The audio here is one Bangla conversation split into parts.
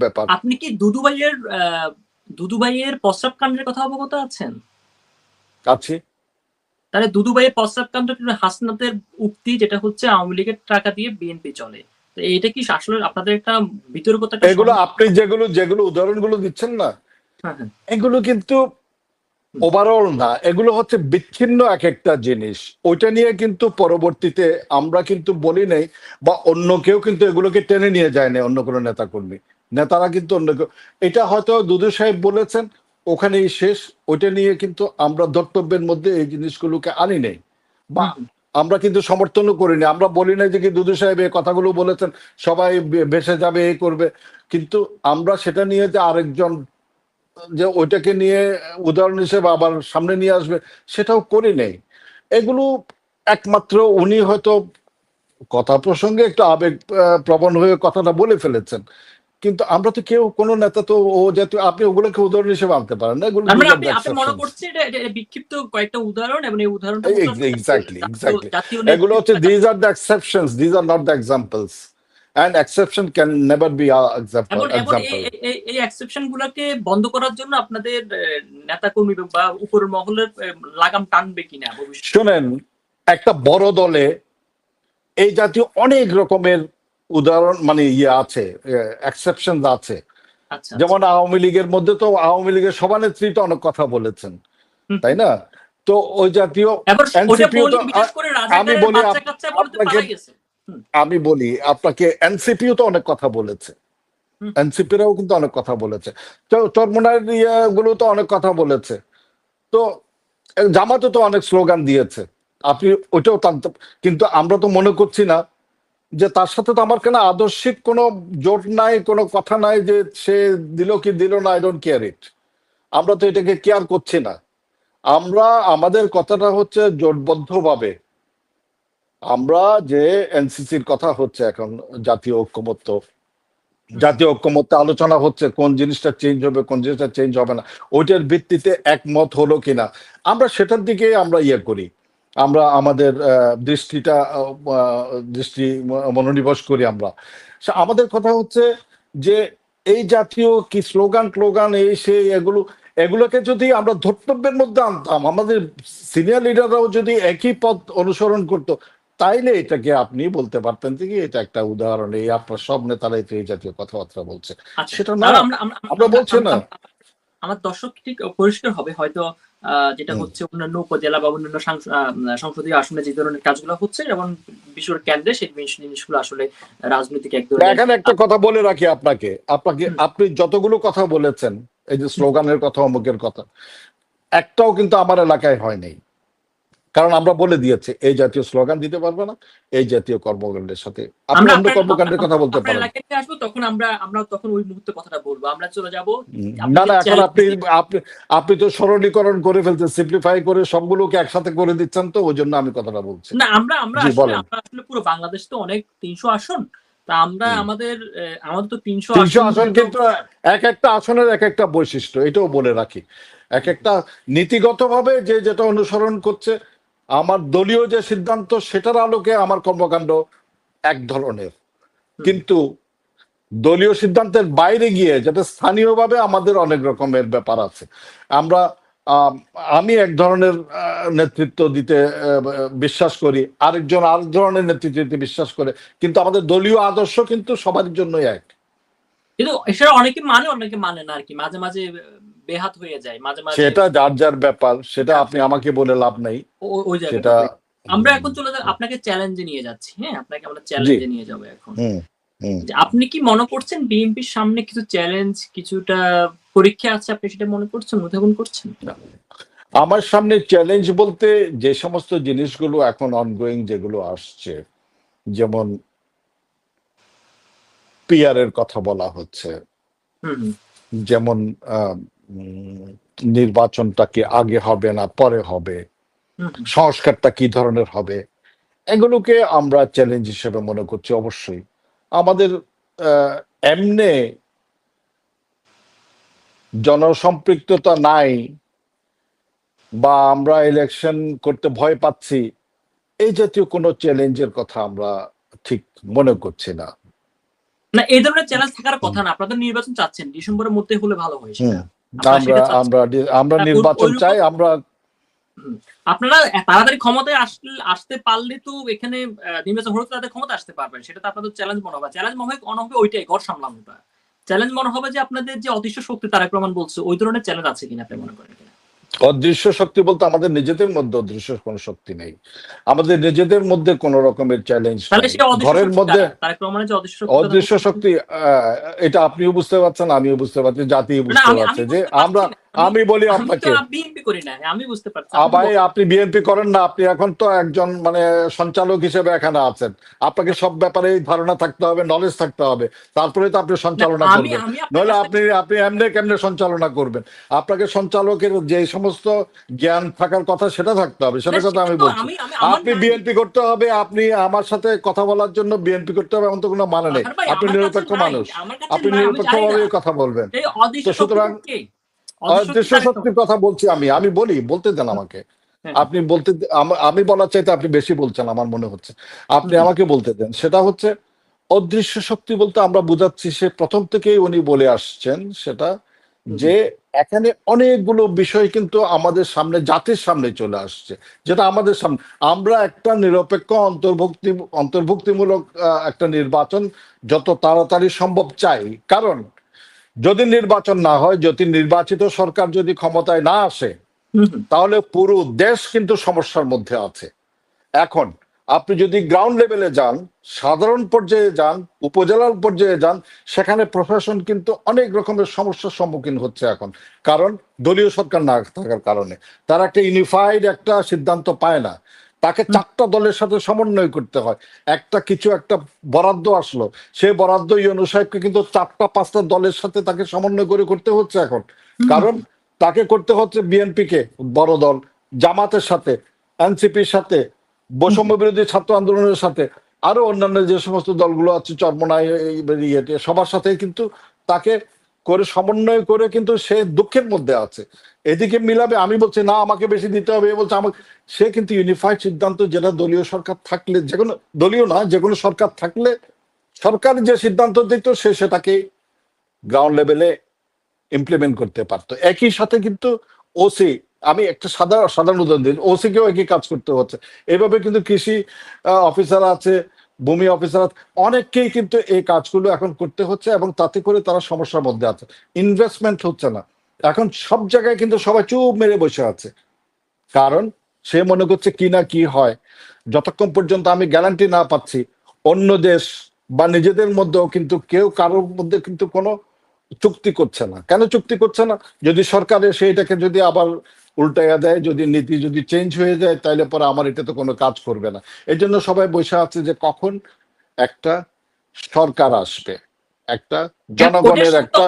ব্যাপার। আপনি কি দুদুভাইয়ের আহ, দুদুভাইয়ের প্রস্রাব কাণ্ডের কথা অবগত আছেন? আছে তাহলে দুদুভাইয়ের প্রস্রাব কাণ্ড হাসনাতের উক্তি যেটা হচ্ছে আওয়ামী লীগের টাকা দিয়ে বিএনপি চলে? এটা কি আসলে আপনাদের একটা বিতর্কতা এগুলো আপনি যেগুলো যেগুলো উদাহরণগুলো দিচ্ছেন না হ্যাঁ, হ্যাঁ। এগুলো কিন্তু ওভারঅল না এগুলো হচ্ছে বিচ্ছিন্ন এক একটা জিনিস। ওইটা নিয়ে কিন্তু পরবর্তীতে আমরা কিন্তু বলি নাই বা অন্য কেউ কিন্তু এগুলোকে টেনে নিয়ে যায় না অন্য কোনো নেতা কর্মী নেতারা কিন্তু অন্য এটা হয়তো দুদু সাহেব বলেছেন ওখানেই শেষ ওইটা নিয়ে কিন্তু আমরা ধর্তব্যের মধ্যে এই জিনিসগুলোকে আনি নেই। বা আমরা কিন্তু সমর্থনও করিনি আমরা বলি না যে কি দুদু সাহেব এই কথাগুলো বলেছেন সবাই ভেসে যাবে এ করবে। কিন্তু আমরা সেটা নিয়ে যে আরেকজন যে ওইটাকে নিয়ে উদাহরণ হিসেবে আবার সামনে নিয়ে আসবে সেটাও করি নেই। এগুলো একমাত্র উনি হয়তো কথা প্রসঙ্গে একটু আবেগ প্রবণ হয়ে কথাটা বলে ফেলেছেন। কিন্তু আমরা তো কেউ কোনো নেতা তো ও জাতীয় আপনি ওগুলোকে উদাহরণ হিসেবে আনতে পারেন না এগুলো মানে আপনি আপনি মনে. করছেন এটা বিক্ষিপ্ত কয়েকটা উদাহরণ এবং এই উদাহরণটা exactly. জাতীয় এগুলো হচ্ছে নেতৃত্বের are are the exceptions are not not the examples and can never এবং এবং এই- এক্সেপশন গুলাকে বন্ধ করার জন্য আপনাদের নেতা কর্মী বা উপরের মহলের লাগাম টানবে কিনা শোনেন একটা বড় দলে এই জাতীয় অনেক রকমের উদাহরণ মানে ইয়ে আছে এক্সেপশন আছে। আচ্ছা যেমন আওয়ামী লীগের মধ্যে তো আওয়ামী লীগের সভানেত্রী তো অনেক কথা বলেছেন তাই না? তো ওই জাতীয় আমি বলি আপনাকে- আমি বলি আপনাকে এনসিপিও তো অনেক কথা বলেছে। এনসিপিরাও কিন্তু অনেক কথা বলেছে। তো চরমোনারগুলো তো অনেক কথা বলেছে। তো জামাতে তো অনেক স্লোগান দিয়েছে। আপনি ওইটাও টানতে কিন্তু আমরা তো মনে করছি না যে তার সাথে তো আমার কেন আদর্শিক কোনো জোট নাই, কোনো কথা নাই যে সে দিল কি দিল না আই ডোন্ট কেয়ার ইট আমরা তো এটাকে কেয়ার করছি না। আমরা, আমাদের কথাটা হচ্ছে জোটবদ্ধভাবে। আমরা যে এনসিসির কথা হচ্ছে এখন, জাতীয় ঐক্যমত্য। জাতীয় ঐক্যমত্যে আলোচনা হচ্ছে, কোন জিনিসটা চেঞ্জ হবে, কোন জিনিসটা চেঞ্জ হবে না। ওইটার ভিত্তিতে একমত হলো কিনা। আমরা সেটার দিকে আমরা ইয়ে করি। আমরা আমাদের দৃষ্টিটা দৃষ্টি মনোনিবেশ করি আমরা আমাদের কথা হচ্ছে যে এই জাতীয় কি স্লোগান টোগান এই সেই এগুলো এগুলোকে যদি আমরা ধর্তব্যের মধ্যে আনতাম আমাদের সিনিয়র লিডাররাও যদি একই পথ অনুসরণ করতো তাইলে এটাকে আপনি বলতে পারতেন যে কি এটা একটা উদাহরণ এই আপনার সব নেতারাই তো এই জাতীয় কথাবার্তা বলছে আচ্ছা সেটা না, আমরা বলছি না। আমার দর্শক ঠিক পরিষ্কার হবে হয়তো যেটা হচ্ছে অন্যান্য উপজেলা বা অন্যান্য সংসদীয় আসনে যে ধরনের কাজগুলো হচ্ছে যেমন বিশ্বর কেন্দ্রে সেই জিনিসগুলো আসলে রাজনৈতিক এক এখানে একটা কথা বলে রাখি আপনাকে। আপনাকে আপনি যতগুলো কথা বলেছেন এই যে স্লোগানের কথা অমুকের কথা একটাও কিন্তু আমার এলাকায় হয় নাই। কারণ আমরা বলে দিয়েছি এই জাতীয় স্লোগান দিতে পারবে না এই জাতীয় কর্মকাণ্ডের সাথে। আপনি অন্য কর্মকাণ্ডের কথা বলতে পারেন। আসব তখন আমরা আমরা তখন ওই মুহূর্তে কথাটা বলব। আমরা চলে যাব। না না এখন আপনি আপনি আপনি তো সরলীকরণ করে ফেলছেন সিম্পলিফাই করে সবগুলোকে একসাথে করে দিচ্ছেন তো ওই জন্য আমি কথাটা বলছি। না আমরা আমরা আসলে আমরা আসলে পুরো বাংলাদেশ তো অনেক তিনশো আসন। তা আমরা আমাদের আমাদের তো তিনশো তিনশো আসন কিন্তু এক একটা আসনের এক একটা বৈশিষ্ট্য এটাও বলে রাখি। এক একটা নীতিগতভাবে যে যেটা অনুসরণ করছে আমার দলীয় যে সিদ্ধান্ত, সেটার আলোকে আমার কর্মকাণ্ড এক ধরনের। কিন্তু দলীয় সিদ্ধান্তের বাইরে গিয়ে যেটা স্থানীয়ভাবে আমাদের অনেক রকমের ব্যাপার আছে। আমরা, আমি এক ধরনের নেতৃত্ব দিতে বিশ্বাস করি, আরেকজন আরেক ধরনের নেতৃত্ব দিতে বিশ্বাস করে। কিন্তু আমাদের দলীয় আদর্শ কিন্তু সবার জন্যই এক। কিন্তু সেটা অনেকে মানে অনেকে মানে না আর কি মাঝে মাঝে বেহাত হয়ে যায় মাঝে মাঝে। সেটা যার যার ব্যাপার সেটা আপনি আমাকে বলে লাভ নাই। ওই সেটা আমরা এখন চলে যাব আপনাকে চ্যালেঞ্জে নিয়ে যাচ্ছি হ্যাঁ? আপনাকে আমরা চ্যালেঞ্জে নিয়ে যাব এখন। আপনি কি মনে করছেন বিএনপির সামনে কিছু চ্যালেঞ্জ কিছুটা পরীক্ষা আছে আপনি সেটা মনে করছেন উদ্ভাবন করছেন? আমার সামনে চ্যালেঞ্জ বলতে যে সমস্ত জিনিসগুলো এখন অনগোয়িং যেগুলো আসছে যেমন পিআর এর কথা বলা হচ্ছে। যেমন নির্বাচনটা কি আগে হবে না পরে হবে। সংস্কারটা কি ধরনের হবে? এগুলোকে আমরা চ্যালেঞ্জ হিসেবে মনে করছি অবশ্যই। আমাদের এমনে জনসম্পৃক্ততা নাই বা আমরা ইলেকশন করতে ভয় পাচ্ছি এই জাতীয় কোনো চ্যালেঞ্জের কথা আমরা ঠিক মনে করছি না। না এই ধরনের চ্যালেঞ্জ থাকার কথা না। আপনাদের নির্বাচন চাচ্ছেন ডিসেম্বরের মধ্যে হলে ভালো হয় আমরা আমরা আমরা নির্বাচন চাই আমরা আপনারা তাড়াতাড়ি ক্ষমতায় আসলে আসতে পারলে তো এখানে নির্বাচন হলে তাদের ক্ষমতা আসতে পারবেন। সেটা তো আপনাদের চ্যালেঞ্জ মনে হবে। চ্যালেঞ্জ মনে হয় অনেক হবে ওইটাই ঘর সামলানোটা। চ্যালেঞ্জ মনে হবে যে আপনাদের যে অদৃশ্য শক্তি তারা প্রমাণ বলছে ওই ধরনের চ্যালেঞ্জ আছে কিনা আপনি মনে করেন? কিনা? অদৃশ্য শক্তি বলতে আমাদের নিজেদের মধ্যে অদৃশ্য কোন শক্তি নেই আমাদের নিজেদের মধ্যে কোন রকমের চ্যালেঞ্জ ঘরের মধ্যে অদৃশ্য শক্তি আহ, এটা আপনিও বুঝতে পারছেন আমিও বুঝতে পারছি জাতি বুঝতে পারছে যে আমরা। আমি- বলি আপনাকে। আমি বুঝতে পারছি। ভাই আপনি বিএনপি করেন না আপনি এখন তো একজন মানে সঞ্চালক হিসেবে এখানে আছেন। আপনাকে সব ব্যাপারে ধারণা থাকতে হবে নলেজ থাকতে হবে। তারপরে তো আপনি সঞ্চালনা করবেন। নইলে আপনি আপনি এমনি কেমনে সঞ্চালনা করবেন? আপনাকে সঞ্চালকের যে সমস্ত জ্ঞান থাকার কথা সেটা থাকতে হবে সেটা কথা আমি বলছি। আপনি বিএনপি করতে হবে আপনি আমার সাথে কথা বলার জন্য বিএনপি করতে হবে এমন তো কোনো মানে নেই। আপনি নিরপেক্ষ মানুষ। আপনি নিরপেক্ষভাবে কথা বলবেন। তো সুতরাং কথা বলছি আমি আমি বলি বলতে দেন আমাকে। আপনি বলতে আমি বলার চাইতে আপনি বেশি বলছেন আমার মনে হচ্ছে। আপনি আমাকে বলতে দেন সেটা হচ্ছে অদৃশ্য শক্তি বলতে আমরা বুঝাচ্ছি সে প্রথম থেকেই উনি বলে আসছেন সেটা যে এখানে অনেকগুলো বিষয় কিন্তু আমাদের সামনে জাতির সামনে চলে আসছে যেটা আমাদের সামনে। আমরা একটা নিরপেক্ষ অন্তর্ভুক্তি অন্তর্ভুক্তিমূলক একটা নির্বাচন যত তাড়াতাড়ি সম্ভব চাই। কারণ যদি নির্বাচন না হয় যদি নির্বাচিত সরকার যদি ক্ষমতায় না আসে। তাহলে পুরো দেশ কিন্তু সমস্যার মধ্যে আছে। এখন আপনি যদি গ্রাউন্ড লেভেলে যান সাধারণ পর্যায়ে যান উপজেলার পর্যায়ে যান সেখানে প্রশাসন কিন্তু অনেক রকমের সমস্যার সম্মুখীন হচ্ছে এখন। কারণ দলীয় সরকার না থাকার কারণে। তারা একটা ইউনিফাইড একটা সিদ্ধান্ত পায় না। তাকে চারটা দলের সাথে সমন্বয় করতে হয়। একটা কিছু একটা বরাদ্দ আসলো। সে বরাদ্দ ইয়নু সাহেবকে কিন্তু চারটা পাঁচটা দলের সাথে তাকে সমন্বয় করে করতে হচ্ছে এখন। কারণ তাকে করতে হচ্ছে বিএনপি কে বড় দল জামাতের সাথে এনসিপির সাথে বৈষম্য বিরোধী ছাত্র আন্দোলনের সাথে আরও অন্যান্য যে সমস্ত দলগুলো আছে চরমনায় ইয়েতে সবার সাথে কিন্তু তাকে করে সমন্বয় করে কিন্তু সে দুঃখের মধ্যে আছে। এদিকে মিলাবে, আমি বলছি, না, আমাকে বেশি দিতে হবে। বলছে, আমাকে সে কিন্তু ইউনিফাইড সিদ্ধান্ত যেটা দলীয় সরকার থাকলে, যে কোনো, দলীয় না, যে কোনো সরকার থাকলে সরকার যে সিদ্ধান্ত দিত, সে সেটাকে গ্রাউন্ড লেভেলে ইমপ্লিমেন্ট করতে পারতো। একই সাথে কিন্তু ওসি আমি একটা সাধারণ সাধারণ উদাহরণ দিই ওসি কেও একই কাজ করতে হচ্ছে। এভাবে কিন্তু কৃষি অফিসার আছে, ভূমি অফিসার অনেককেই কিন্তু এই কাজগুলো এখন করতে হচ্ছে এবং তাতে করে তারা সমস্যার মধ্যে আছে। ইনভেস্টমেন্ট হচ্ছে না। এখন সব জায়গায় কিন্তু সবাই চুপ মেরে বসে আছে। কারণ সে মনে করছে কি না কি হয়। যতক্ষণ পর্যন্ত আমি গ্যারান্টি না পাচ্ছি, অন্য দেশ বা নিজেদের মধ্যেও কিন্তু কেউ কারোর মধ্যে কিন্তু কোনো চুক্তি করছে না। কেন চুক্তি করছে না? যদি সরকার এসে এটাকে যদি আবার উল্টাইয়া দেয়, যদি নীতি যদি চেঞ্জ হয়ে যায় তাহলে পরে আমার এটা তো কোনো কাজ করবে না। এই জন্য সবাই বসে আছে যে কখন একটা সরকার আসবে। একটা জনগণের একটা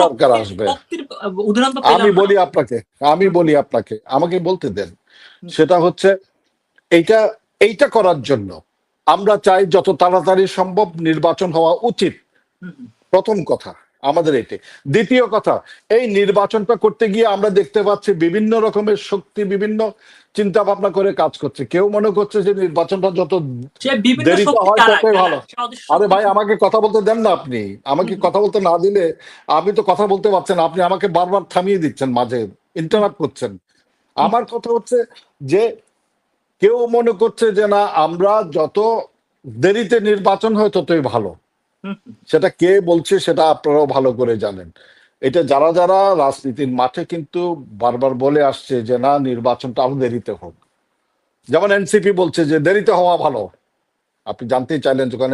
সরকার আসবে। আমি বলি আপনাকে আমি বলি আপনাকে আমাকে বলতে দেন সেটা হচ্ছে এইটা এইটা করার জন্য আমরা চাই যত তাড়াতাড়ি সম্ভব নির্বাচন হওয়া উচিত। প্রথম কথা আমাদের এটি দ্বিতীয় কথা এই নির্বাচনটা করতে গিয়ে আমরা দেখতে পাচ্ছি বিভিন্ন রকমের শক্তি বিভিন্ন চিন্তা ভাবনা করে কাজ করছে। কেউ মনে করছে যে নির্বাচনটা যত দেরিতে হয় ততই ভালো। আরে ভাই আমাকে কথা বলতে দেন না আপনি। আমাকে কথা বলতে না দিলে আমি তো কথা বলতে পারছেন আপনি আমাকে বারবার থামিয়ে দিচ্ছেন মাঝে ইন্টারাপ্ট করছেন। আমার কথা হচ্ছে যে কেউ মনে করছে যে না আমরা যত দেরিতে নির্বাচন হয় ততই ভালো। সেটা কে বলছে সেটা আপনারাও ভালো করে জানেন। এটা যারা যারা রাজনীতির মাঠে কিন্তু বারবার বলে আসছে যে, না, নির্বাচনটা আরও দেরিতে হোক। যেমন এনসিপি বলছে যে, দেরিতে হওয়া ভালো। আপনি জানতেই চাইলেন যখন